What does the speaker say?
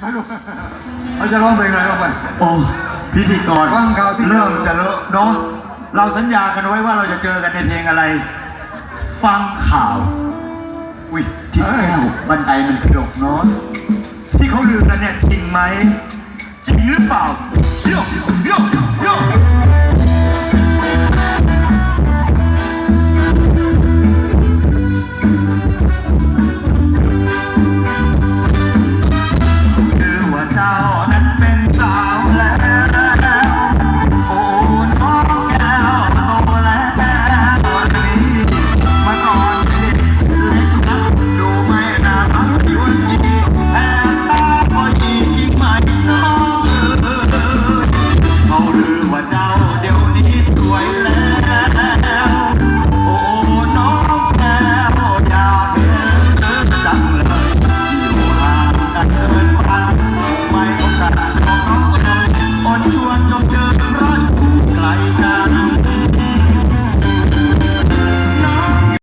ไม่รู้เขาจะร้องเพลงอะไรร้องไป โอ้พิธีกรฟังข่าวที่ เริ่มจะเลอะเนาะเราสัญญากันไว้ว่าเราจะเจอกันในเพลงอะไร ฟังข่าวอุ้ยที่แก้วบันไดมันกระดกเนาะที่เขาลือกันเนี่ยจริงไหมจริงหรือเปล่าโยโยโวันจงเจอรักไกลกัน